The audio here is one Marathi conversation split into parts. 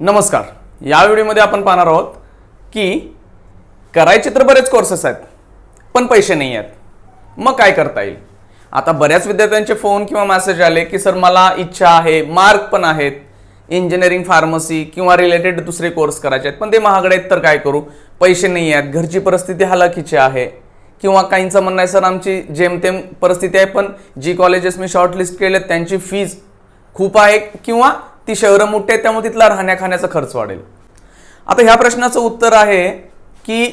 नमस्कार. या व्हिडिओमध्ये आपण पाहणार आहोत की करायचे तर बरेच कोर्सेस आहेत पण पैसे नाही आहेत. मग काय करता येईल? आता बऱ्याच विद्यार्थ्यांचे फोन किंवा मॅसेज आले की सर मला इच्छा आहे मार्क पण आहेत. इंजिनिअरिंग फार्मसी किंवा रिलेटेड दुसरे कोर्स करायचे आहेत. पण ते महागडे आहेत तर काय करू? पैसे नाही आहेत घरची परिस्थिती हलाखीची आहे. किंवा काहींचं म्हणणं आहे सर आमची जेमतेम परिस्थिती आहे पण जी कॉलेजेस मी शॉर्टलिस्ट केलेत त्यांची फीज खूप आहे किंवा ती शहरं मोठी आहेत त्यामुळे तिथला राहण्या खाण्याचा खर्च वाढेल. आता ह्या प्रश्नाचं उत्तर आहे की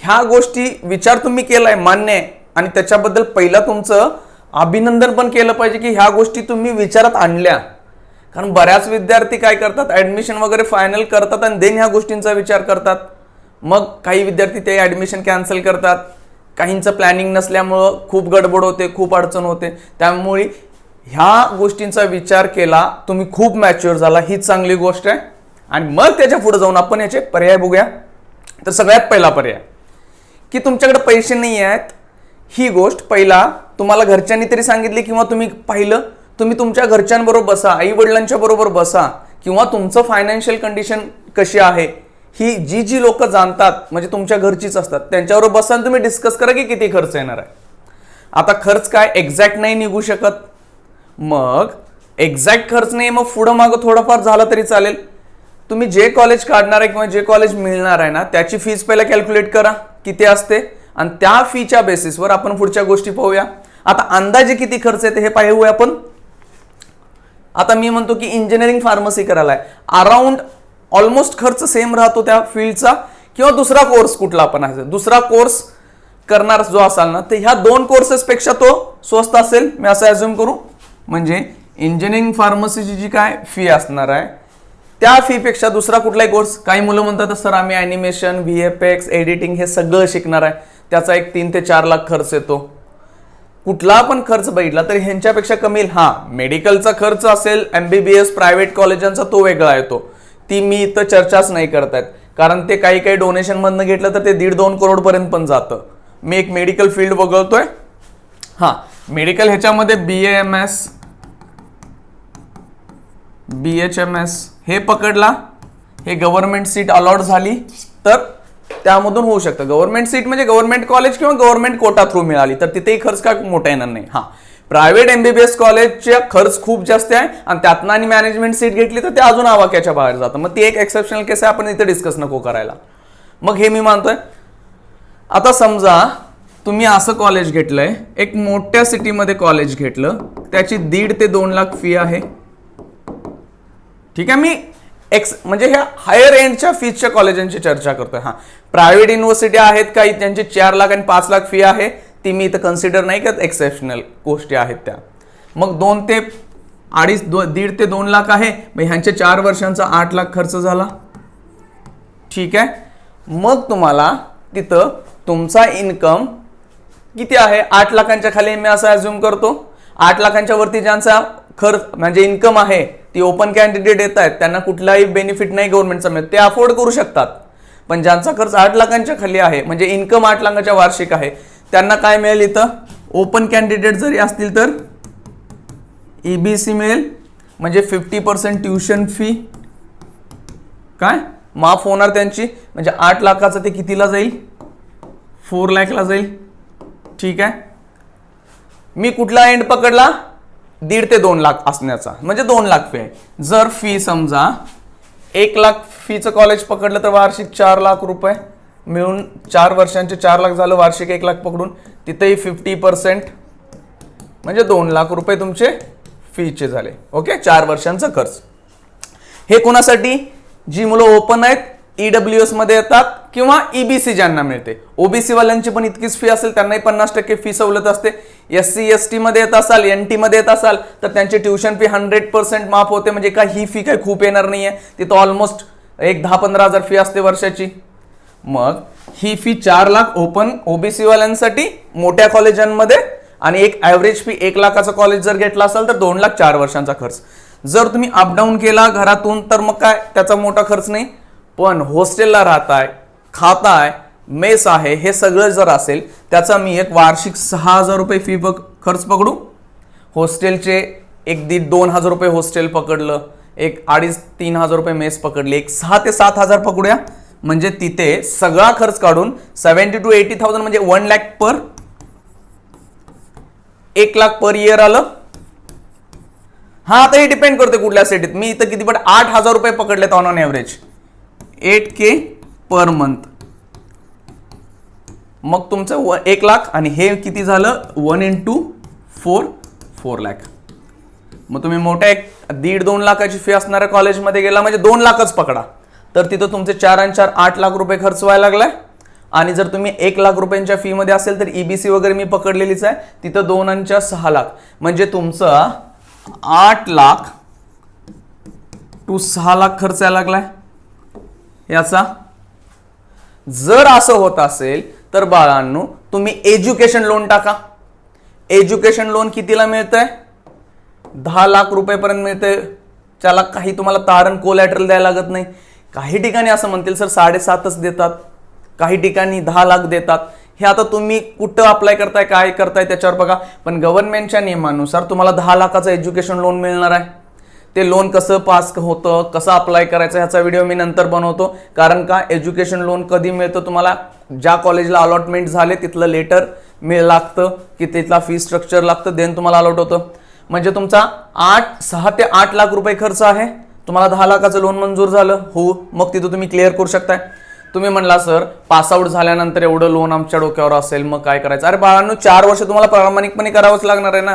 ह्या गोष्टी विचार तुम्ही केलाय मान्य आहे. आणि त्याच्याबद्दल पहिला तुमचं अभिनंदन पण केलं पाहिजे की ह्या गोष्टी तुम्ही विचारात आणल्या. कारण बऱ्याच विद्यार्थी काय करतात ऍडमिशन वगैरे फायनल करतात आणि देन ह्या गोष्टींचा विचार करतात. मग काही विद्यार्थी ते ऍडमिशन कॅन्सल करतात. काहींचं प्लॅनिंग नसल्यामुळं खूप गडबड होते खूप अडचण होते. त्यामुळे ह्या गोष्टींचा विचार केला तुम्ही खूप मॅच्युअर झाला हीच चांगली गोष्ट आहे. आणि मग त्याच्या पुढे जाऊन आपण याचे पर्याय बघूया. तर सगळ्यात पहिला पर्याय की तुमच्याकडे पैसे नाही आहेत ही गोष्ट पहिला तुम्हाला घरच्यांनी तरी सांगितली किंवा तुम्ही पाहिलं तुम्ही तुमच्या घरच्यांबरोबर बसा आई वडिलांच्या बरोबर बसा किंवा तुमचं फायनान्शियल कंडिशन कशी आहे ही जी जी लोक जाणतात म्हणजे तुमच्या घरचीच असतात त्यांच्याबरोबर बसा आणि तुम्ही डिस्कस करा की किती खर्च येणार आहे. आता खर्च काय एक्झॅक्ट नाही निघू शकत. मग एक्झॅक्ट खर्च नाही मग पुढं मागं थोडंफार झालं तरी चालेल. तुम्ही जे कॉलेज काढणार आहे किंवा जे कॉलेज मिळणार आहे ना त्याची फीज पहिला कॅल्क्युलेट करा किती असते आणि त्या फीच्या बेसिसवर आपण पुढच्या गोष्टी पाहूया. आता अंदाजे किती खर्च येते हे पाहूया आपण. आता मी म्हणतो की इंजिनिअरिंग फार्मसी करायला आहे. अराउंड ऑलमोस्ट खर्च सेम राहतो त्या फील्डचा किंवा दुसरा कोर्स कुठला आपण आहे. दुसरा कोर्स करणार जो असाल ना तर ह्या दोन कोर्सेसपेक्षा तो स्वस्त असेल मी असं ॲझ्युम करू. म्हणजे इंजिनिअरिंग फार्मसीची जी काय फी असणार आहे. त्या फीपेक्षा दुसरा कुठलाही कोर्स काही मुलं म्हणतात सर आम्ही animation V F X editing हे सगळं शिकणार आहे. त्याचा एक तीन ते चार लाख खर्च येतो. कुठला पण खर्च बघितला तर ह्यांच्यापेक्षा कमी येईल. हा मेडिकलचा खर्च असेल M B B S private कॉलेजांचा तो वेगळा येतो. ती मी इथं चर्चाच नाही करत आहेत कारण ते काही काही डोनेशनमधनं घेतलं तर ते दीड दोन करोडपर्यंत पण जातं. मी एक मेडिकल फील्ड वगळतोय. हां मेडिकल ह्याच्यामध्ये B M S B H M S हे पकडला हे गव्हर्नमेंट सीट अलॉट झाली तर त्यामधून होऊ शकतं. गव्हर्नमेंट सीट म्हणजे गव्हर्नमेंट कॉलेज किंवा गव्हर्नमेंट कोटा थ्रू मिळाली. तर तिथेही खर्च काय मोठा येणार नाही. हा. प्रायव्हेट एमबीबीएस कॉलेजच्या खर्च खूप जास्त आहे आणि त्यातनं आणि मॅनेजमेंट सीट घेतली तर ते अजून आवाक्याच्या बाहेर जातं. मग ती एक एक्सेप्शनल केस आहे आपण इथे डिस्कस नको करायला. मग हे मी मानतोय. आता समजा तुम्ही असं कॉलेज घेतलंय एक मोठ्या सिटीमध्ये कॉलेज घेतलं त्याची दीड ते दोन लाख फी आहे. ठीक आहे मी एक्स म्हणजे ह्या हायर एंडच्या फीजच्या कॉलेजांची चर्चा करतोय. हा प्रायव्हेट युनिव्हर्सिटी आहेत काही त्यांची चार लाख आणि पाच लाख फी आहे ती मी इथं कन्सिडर नाही करत एक्सेप्शनल गोष्टी आहेत त्या. मग दोन ते अडीच दो दीड ते दोन लाख आहे मग ह्यांच्या चार वर्षांचा आठ लाख खर्च झाला. ठीक आहे मग तुम्हाला तिथं तुमचा इन्कम किती आहे? आठ लाखांच्या खाली मी असं अज्युम करतो. आठ लाखांच्या वरती ज्यांचा खर्च म्हणजे इन्कम आहे ती ओपन कॅन्डिडेट येत आहेत. त्यांना कुठलाही बेनिफिट नाही गव्हर्नमेंटचा मिळत ते अफोर्ड करू शकतात. पण ज्यांचा खर्च आठ लाखांच्या खाली आहे म्हणजे इन्कम आठ लाखाच्या वार्षिक आहे त्यांना काय मिळेल इथं? ओपन कॅन्डिडेट जरी असतील तर ईबीसी मिळेल. म्हणजे फिफ्टी पर्सेंट ट्युशन फी काय? माफ होणार त्यांची. म्हणजे आठ लाखाचं ते कितीला जाईल? फोर लॅकला जाईल. ठीक आहे? मी कुठला एंड पकडला? दीड ते दोन लाख असण्याचा. म्हणजे दोन लाख फी आहे. जर फी समजा एक लाख फीचं कॉलेज पकडलं तर वार्षिक चार लाख रुपये. मिळून चार वर्षांचे चार लाख झालं वार्षिक एक लाख पकडून. तिथेही फिफ्टी पर्सेंट म्हणजे दोन लाख रुपये तुमचे फीचे झाले. ओके चार वर्षांचा खर्च. हे कोणासाठी? जी मुलं ओपन आहेत ईडब्ल्यू मध्ये येतात किंवा ईबीसी ज्यांना मिळते. ओबीसी वाल्यांची पण इतकीच फी असेल त्यांनाही पन्नास टक्के फी सवलत असते. एस सी एस टी मध्ये येत असाल एन टी मध्ये येत असाल तर त्यांची ट्युशन फी हंड्रेड पर्सेंट माफ होते. म्हणजे काय ही फी काही खूप येणार नाहीये. तिथं ऑलमोस्ट एक दहा पंधरा हजार फी असते वर्षाची. मग ही फी चार लाख ओपन ओबीसी वाल्यांसाठी मोठ्या कॉलेजांमध्ये आणि एक ॲव्हरेज फी एक लाखाचा कॉलेज जर घेतला असाल तर दोन लाख चार वर्षांचा खर्च. जर तुम्ही अपडाऊन केला घरातून तर मग काय त्याचा मोठा खर्च नाही. पण हॉस्टेलला राहताय खाताय मेस आहे हे सगळं जर असेल त्याचा मी एक वार्षिक सहा हजार रुपये फी पक खर्च पकडू? हॉस्टेलचे एक दीड दोन हजार रुपये हॉस्टेल पकडलं एक अडीच तीन हजार रुपये मेस पकडली एक सहा ते सात हजार पकडूया. म्हणजे तिथे सगळा खर्च काढून सेव्हन्टी टू एटी थाउजंड म्हणजे वन लॅक पर एक लाख पर इयर आलं. हा आता हे डिपेंड करते कुठल्या सिटीत मी इथं किती पण आठ हजार रुपये पकडलेत on on average eight K per month. मग तुमचं व एक लाख आणि हे किती झालं? One into four four lakh मग तुम्ही मोठ्या एक दीड दोन लाखाची फी असणाऱ्या कॉलेजमध्ये गेला म्हणजे दोन लाखच पकडा. तर तिथं तुमचे चार आणि चार आठ लाख रुपये खर्च व्हायला लागलाय. आणि जर तुम्ही एक लाख रुपयांच्या फीमध्ये असेल तर ईबीसी वगैरे मी पकडलेलीच आहे. तिथं दोन आणि सहा लाख. म्हणजे तुमचं आठ लाख टू सहा लाख खर्च यायला लागलाय. याचा? जर असं होत असेल तर बाळांनो तुम्ही एज्युकेशन लोन टाका. एज्युकेशन लोन कितीला मिळतंय? दहा लाख रुपयेपर्यंत मिळते त्याला काही तुम्हाला तारण कोलॅटरल द्यायला लागत नाही. काही ठिकाणी असं म्हणतील सर साडेसातच देतात. काही ठिकाणी दहा लाख देतात. हे आता तुम्ही कुठं अप्लाय करताय काय करताय त्याच्यावर बघा. पण गव्हर्नमेंटच्या नियमानुसार तुम्हाला दहा लाखाचं एज्युकेशन लोन मिळणार आहे. ते लोन कसं पास होतं कसं अप्लाय करायचं ह्याचा व्हिडिओ मी नंतर बनवतो. कारण का एज्युकेशन लोन कधी मिळतं तुम्हाला? ज्या कॉलेजला अलॉटमेंट झाले तिथलं लेटर मिळ लागतं की तिथला फी स्ट्रक्चर लागतं देन तुम्हाला अलॉट होतं. म्हणजे तुमचा आठ सहा ते आठ लाख रुपये खर्च आहे. तुम्हाला दहा लाखाचं लोन मंजूर झालं. हो मग तिथं तुम्ही क्लिअर करू शकताय. तुम्ही म्हणला सर पासआउट झाल्यानंतर एवढं लोन आमच्या डोक्यावर असेल मग काय करायचं? अरे बाळांनो चार वर्ष तुम्हाला प्रामाणिकपणे करावंच लागणार आहे ना.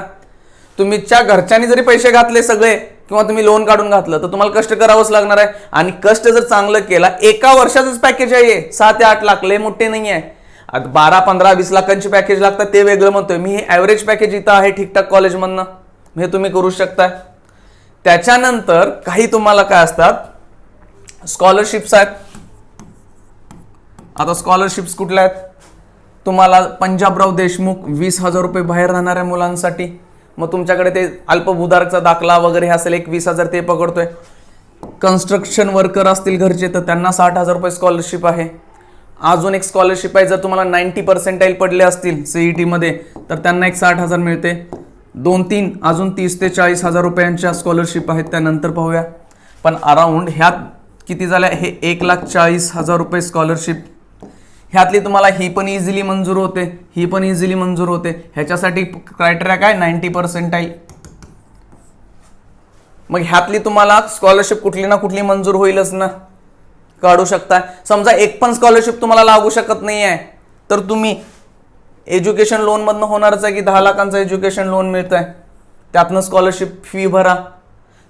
तुम्हीच्या घरच्यांनी जरी पैसे घातले सगळे किंवा तुम्ही लोन काढून घातलं तर तुम्हाला कष्ट करावंच लागणार आहे. आणि कष्ट जर चांगलं केला एका वर्षाचंच पॅकेज आहे सहा ते आठ लाख लय मोठे नाही आहे आता बारा पंधरा वीस लाखांची पॅकेज लागतात ते वेगळं म्हणतोय. मी हे ॲव्हरेज पॅकेज इथं आहे ठीकठाक कॉलेजमधनं हे तुम्ही करू शकताय. त्याच्यानंतर काही तुम्हाला काय असतात? स्कॉलरशिप्स आहेत. आता स्कॉलरशिप्स कुठल्या आहेत? तुम्हाला पंजाबराव देशमुख वीस हजार रुपये बाहेर राहणाऱ्या मुलांसाठी. मग तुमच्याकडे ते अल्पभूधारकचा दाखला वगैरे हे असेल एक वीस हजार ते पकडतोय. कन्स्ट्रक्शन वर्कर असतील घरचे तर त्यांना साठ हजार रुपये स्कॉलरशिप आहे. अजून एक स्कॉलरशिप आहे जर तुम्हाला नाईन्टी पर्सेंटाईल पडले असतील सीईटी टीमध्ये तर त्यांना एक साठ हजार मिळते. दोन तीन अजून तीस ते चाळीस हजार रुपयांच्या स्कॉलरशिप आहेत त्यानंतर पाहूया. पण अराऊंड ह्यात किती झाल्या? हे एक लाख चाळीस हजार रुपये स्कॉलरशिप ह्यातली तुम्हाला ही पण इझिली मंजूर होते ही पण इझिली मंजूर होते. ह्याच्यासाठी क्रायटेरिया काय? नाईन्टी पर्सेंटाईल मग ह्यातली तुम्हाला स्कॉलरशिप कुठली ना कुठली मंजूर होईलच ना. काढू शकता समजा एक पण स्कॉलरशिप तुम्हाला लागू शकत नाही आहे तर तुम्ही एज्युकेशन लोनमधनं होणारच आहे की दहा लाखांचं एज्युकेशन लोन मिळतं आहे त्यातनं स्कॉलरशिप फी भरा.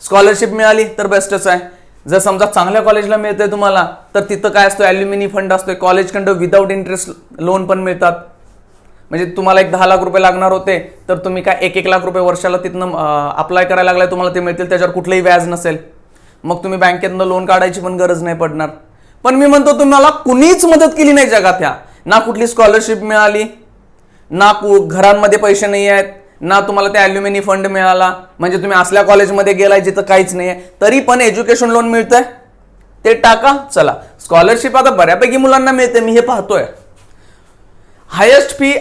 स्कॉलरशिप मिळाली तर बेस्टच आहे. जर समजा चांगल्या कॉलेजला मिळतंय तुम्हाला तर तिथं काय असतो ॲल्युमिनी फंड असतोय. कॉलेजकडं विदाऊट इंटरेस्ट लोन पण मिळतात. म्हणजे तुम्हाला एक दहा लाख रुपये लागणार होते तर तुम्ही काय एक एक लाख रुपये वर्षाला तिथनं अप्लाय करायला लागलाय तुम्हाला ते मिळतील. त्याच्यावर कुठलंही व्याज नसेल. मग तुम्ही बँकेतनं लोन काढायची पण गरज नाही पडणार. पण मी म्हणतो तुम्हाला कुणीच मदत केली नाही जगात ह्या. ना कुठली स्कॉलरशिप मिळाली ना कु घरांमध्ये पैसे नाही आहेत. ना तुम्हाला ते ॲल्युमिनी फंड मिळाला. म्हणजे तुम्ही असल्या कॉलेजमध्ये गेलाय जिथं काहीच नाही आहे तरी पण एज्युकेशन लोन मिळतंय? ते टाका चला. स्कॉलरशिप आता बऱ्यापैकी मुलांना मिळते. मी हे पाहतोय. हायेस्ट फी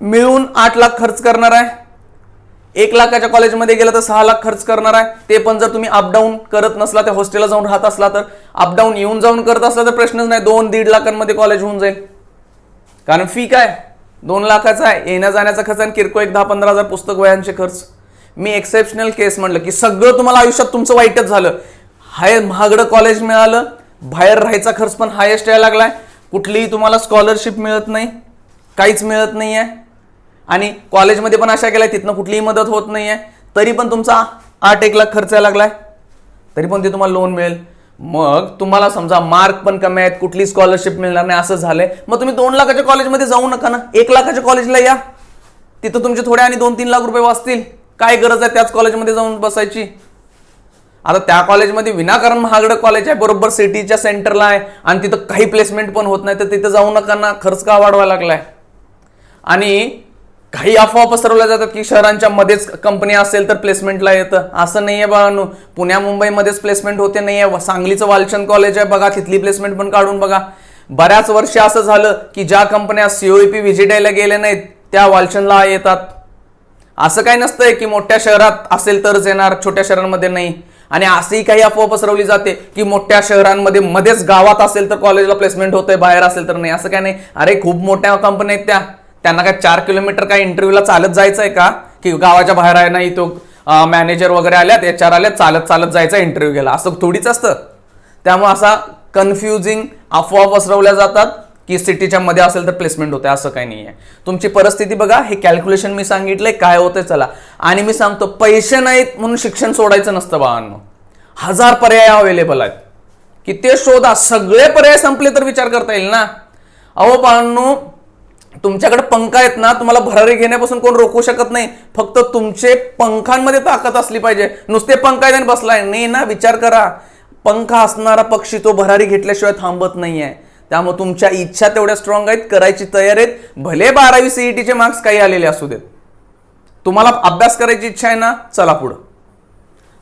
मिळून आठ लाख खर्च करणार आहे. एक लाखाच्या कॉलेजमध्ये गेलं तर सहा लाख खर्च करणार आहे. ते पण जर तुम्ही अपडाऊन करत नसला त्या हॉस्टेलला जाऊन राहत असला तर. अपडाऊन येऊन जाऊन करत असला तर प्रश्नच नाही. दोन दीड लाखांमध्ये कॉलेज होऊन जाईल. कारण फी काय? दोन लाखाचा आहे. येण्या जाण्याचा खर्च आणि किरकोळ एक दहा पंधरा हजार पुस्तक वयांचे खर्च. मी एक्सेप्शनल केस म्हणलं की सगळं तुम्हाला आयुष्यात तुमचं वाईटच झालं. हाय महागडं कॉलेज मिळालं. बाहेर राहायचा खर्च पण हायेस्ट यायला लागलाय. कुठलीही तुम्हाला स्कॉलरशिप मिळत नाही. काहीच मिळत नाही आहे आणि कॉलेजमध्ये पण अशा केल्या तिथनं कुठलीही मदत होत नाही आहे तरी पण तुमचा आठ एक लाख खर्च यायला लागलाय. तरी पण ते तुम्हाला लोन मिळेल. मग तुम्हाला समजा मार्क पण कमी आहेत कुठली स्कॉलरशिप मिळणार नाही असं झालंय. मग तुम्ही दोन लाखाच्या कॉलेजमध्ये जाऊ नका ना. एक लाखाच्या कॉलेजला या. तिथं तुमचे थोडे आणि दोन तीन लाख रुपये वाचतील. काय गरज आहे त्याच कॉलेजमध्ये जाऊन बसायची? आता त्या कॉलेजमध्ये विनाकारण महागडं कॉलेज आहे बरोबर सिटीच्या सेंटरला आहे. आणि तिथं काही प्लेसमेंट पण होत नाही तर तिथं जाऊ नका ना. खर्च का वाढवायला लागलाय? आणि काही अफवा पसरवल्या जातात की शहरांच्या मध्येच कंपनी असेल तर प्लेसमेंटला येतं. असं नाही आहे बघा पुण्या मुंबईमध्येच प्लेसमेंट होते नाही आहे सांगलीचं वालचंद कॉलेज आहे बघा तिथली प्लेसमेंट पण काढून बघा. बऱ्याच वर्ष असं झालं की ज्या कंपन्या सीओईपी व्हिजिटायला गेल्या नाहीत त्या वालचंदला येतात. असं काही नसतंय की मोठ्या शहरात असेल तरच येणार छोट्या शहरांमध्ये नाही. आणि असंही काही अफवा पसरवली जाते की मोठ्या शहरांमध्ये मध्येच गावात असेल तर कॉलेजला प्लेसमेंट होतंय बाहेर असेल तर नाही. असं काय नाही. अरे खूप मोठ्या कंपन्या आहेत त्या. त्यांना काय चार किलोमीटर काय इंटरव्ह्यूला चालत जायचं आहे का? की गावाच्या बाहेर आहे नाही तो मॅनेजर वगैरे आल्यात एच आर आल्यात चालत चालत जायचा इंटरव्ह्यू घ्यायला. असं थोडीच असतं. त्यामुळे असा कन्फ्युजिंग अफवा पसरवल्या जातात की सिटीच्या मध्ये असेल तर प्लेसमेंट होते असं काही नाही आहे तुमची परिस्थिती बघा हे कॅल्क्युलेशन मी सांगितलंय काय होतंय चला. आणि मी सांगतो पैसे नाहीत म्हणून शिक्षण सोडायचं नसतं बाळांनो. हजार पर्याय अवेलेबल आहेत. की ते शोधा. सगळे पर्याय संपले तर विचार करता येईल ना. अहो बाळांनो तुमच्याकडे पंखा आहेत ना तुम्हाला भरारी घेण्यापासून कोण रोखू शकत नाही. फक्त तुमचे पंखांमध्ये ताकद असली पाहिजे. नुसते पंखा आहेत आणि बसलाय. नाही ना विचार करा. पंखा असणारा पक्षी तो भरारी घेतल्याशिवाय थांबत नाही आहे त्यामुळे तुमच्या इच्छा तेवढ्या स्ट्रॉंग आहेत करायची तयार आहेत. भले बारावी सीईटीचे मार्क्स काही आलेले असू देत. तुम्हाला अभ्यास करायची इच्छा आहे ना चला पुढं.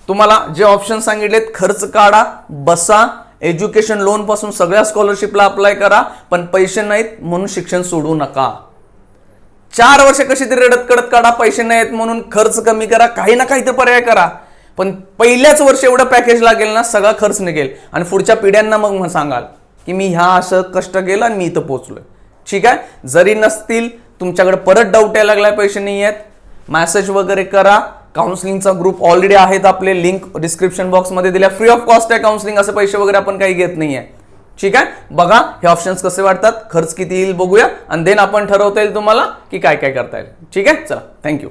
तुम्हाला जे ऑप्शन सांगितलेत खर्च काढा बसा एज्युकेशन लोनपासून सगळ्या स्कॉलरशिपला अप्लाय करा पण पैसे नाहीत म्हणून शिक्षण सोडू नका. चार वर्ष कशी तरी रडत कडत काढा पैसे नाहीत म्हणून खर्च कमी करा काही ना काही तर पर्याय करा. पण पहिल्याच वर्ष एवढं पॅकेज लागेल ना सगळा खर्च निघेल. आणि पुढच्या पिढ्यांना मग सांगाल की मी ह्या असं कष्ट केलं आणि मी इथं पोचलोय ठीक आहे? जरी नसतील तुमच्याकडे परत डाऊट यायला लागलाय पैसे नाही आहेत मॅसेज वगैरे करा. काउन्सिलिंगचा ग्रुप ऑलरेडी आहेत आपले. लिंक डिस्क्रिप्शन बॉक्समध्ये दिल्या. फ्री ऑफ कॉस्ट आहे काउन्सिलिंग असे पैसे वगैरे आपण काही घेत नाहीये. ठीक आहे? बघा हे ऑप्शन्स कसे वाटतात खर्च किती येईल बघूया. आणि देन आपण ठरवता येईल तुम्हाला की काय काय करता येईल. ठीक आहे? चला. थँक्यू